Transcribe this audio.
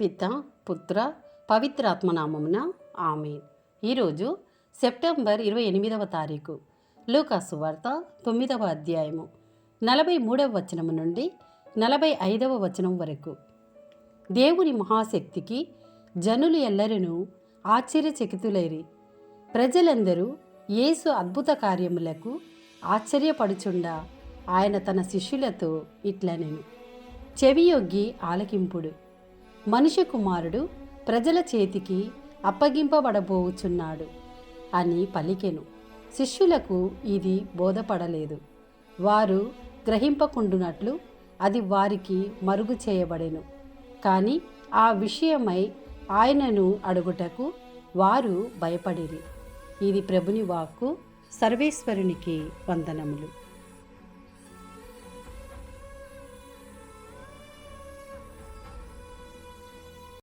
పిత పుత్ర పవిత్రాత్మనామమున ఆమె ఈరోజు సెప్టెంబర్ ఇరవై ఎనిమిదవ తారీఖు. లూకాసు వార్త తొమ్మిదవ అధ్యాయము. నలభై మూడవ వచనము నుండి నలభై ఐదవ వచనం వరకు. దేవుని మహాశక్తికి జనులు ఎల్లరూ ఆశ్చర్యచకితులైరి. ప్రజలందరూ యేసు అద్భుత కార్యములకు ఆశ్చర్యపడుచుండా. ఆయన తన శిష్యులతో ఇట్లనెను. చెవియొగ్గి ఆలకింపుడు. మనుష్య కుమారుడు ప్రజల చేతికి అప్పగింపబడబోచున్నాడు అని పలికెను. శిష్యులకు ఇది బోధపడలేదు. వారు గ్రహింపకుండునట్లు అది వారికి మరుగు చేయబడెను. కానీ ఆ విషయమై ఆయనను అడుగుటకు వారు భయపడిరి. ఇది ప్రభుని వాక్కు. సర్వేశ్వరునికి వందనములు.